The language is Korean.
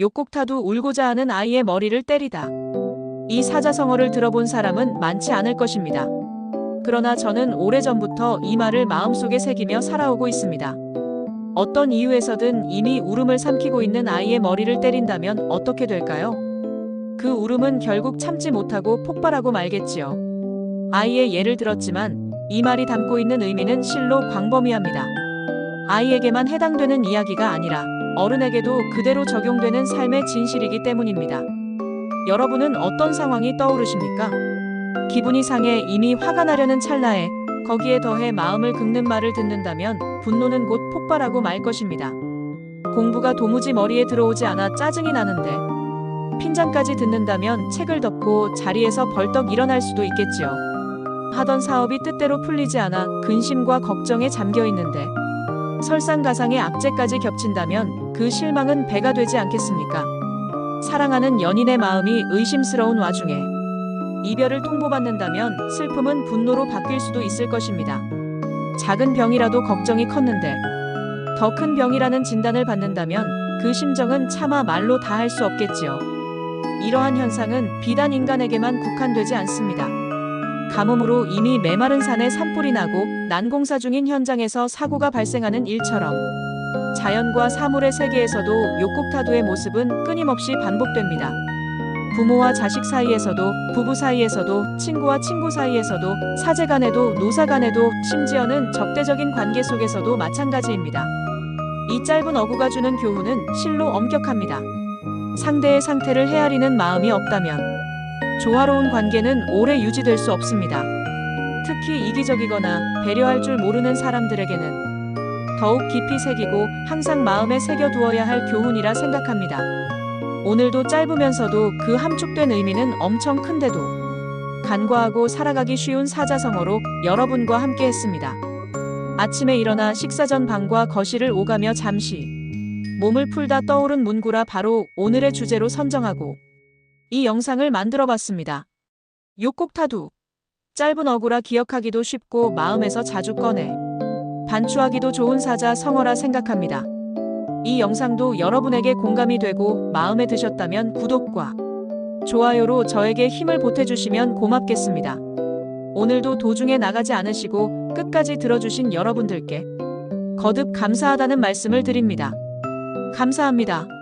욕곡타도 울고자 하는 아이의 머리를 때리다. 이 사자성어를 들어본 사람은 많지 않을 것입니다. 그러나 저는 오래전부터 이 말을 마음속에 새기며 살아오고 있습니다. 어떤 이유에서든 이미 울음을 삼키고 있는 아이의 머리를 때린다면 어떻게 될까요? 그 울음은 결국 참지 못하고 폭발하고 말겠지요. 아이의 예를 들었지만 이 말이 담고 있는 의미는 실로 광범위합니다. 아이에게만 해당되는 이야기가 아니라 어른에게도 그대로 적용되는 삶의 진실이기 때문입니다. 여러분은 어떤 상황이 떠오르십니까? 기분이 상해 이미 화가 나려는 찰나에 거기에 더해 마음을 긁는 말을 듣는다면 분노는 곧 폭발하고 말 것입니다. 공부가 도무지 머리에 들어오지 않아 짜증이 나는데 핀잔까지 듣는다면 책을 덮고 자리에서 벌떡 일어날 수도 있겠지요. 하던 사업이 뜻대로 풀리지 않아 근심과 걱정에 잠겨 있는데 설상가상의 악재까지 겹친다면 그 실망은 배가 되지 않겠습니까? 사랑하는 연인의 마음이 의심스러운 와중에 이별을 통보받는다면 슬픔은 분노로 바뀔 수도 있을 것입니다. 작은 병이라도 걱정이 컸는데 더 큰 병이라는 진단을 받는다면 그 심정은 차마 말로 다 할 수 없겠지요. 이러한 현상은 비단 인간에게만 국한되지 않습니다. 가뭄으로 이미 메마른 산에 산불이 나고 난공사 중인 현장에서 사고가 발생하는 일처럼 자연과 사물의 세계에서도 욕곡타도의 모습은 끊임없이 반복됩니다. 부모와 자식 사이에서도 부부 사이에서도 친구와 친구 사이에서도 사제 간에도 노사 간에도 심지어는 적대적인 관계 속에서도 마찬가지입니다. 이 짧은 어구가 주는 교훈은 실로 엄격합니다. 상대의 상태를 헤아리는 마음이 없다면 조화로운 관계는 오래 유지될 수 없습니다. 특히 이기적이거나 배려할 줄 모르는 사람들에게는 더욱 깊이 새기고 항상 마음에 새겨두어야 할 교훈이라 생각합니다. 오늘도 짧으면서도 그 함축된 의미는 엄청 큰데도 간과하고 살아가기 쉬운 사자성어로 여러분과 함께 했습니다. 아침에 일어나 식사 전 방과 거실을 오가며 잠시 몸을 풀다 떠오른 문구라 바로 오늘의 주제로 선정하고 이 영상을 만들어 봤습니다. 욕곡 타두 짧은 어구라 기억하기도 쉽고 마음에서 자주 꺼내 반추하기도 좋은 사자 성어라 생각합니다. 이 영상도 여러분에게 공감이 되고 마음에 드셨다면 구독과 좋아요로 저에게 힘을 보태주시면 고맙겠습니다. 오늘도 도중에 나가지 않으시고 끝까지 들어주신 여러분들께 거듭 감사하다는 말씀을 드립니다. 감사합니다.